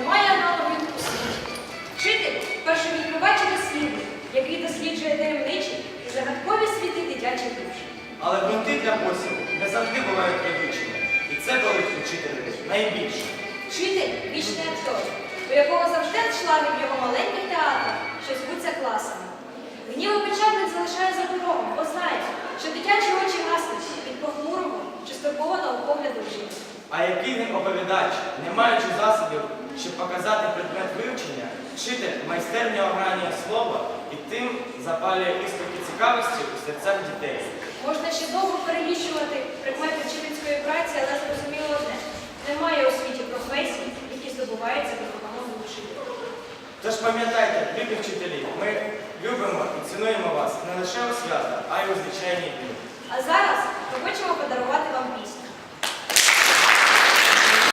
немає аналогів у світі. Вчитель першовідкривач і дослідник, який досліджує таємничі і загадкові світи дитячих душ. Але грунти для посіву не завжди бувають привічені. І це болить вчителю найбільше. Вчитель вічний актор, у якого завжди йшла від його маленьких театрах, що збуться класом. Гніво печальник залишає за порогом, бо знає, що дитячі очі гаснуть від похмурого чи стурбованого погляду жінки. А який він оповідач, не маючи засобів вчитель майстерня огранює слово і тим запалює іскорки цікавості у серцях дітей. Можна ще довго перелічувати предмети вчительської праці, але зрозуміло одне. Немає у світі професій, які здобуваються за допомогою вчителя. Тож пам'ятайте, любі вчителі, ми любимо і цінуємо вас не лише у свята, а й у звичайні дні. А зараз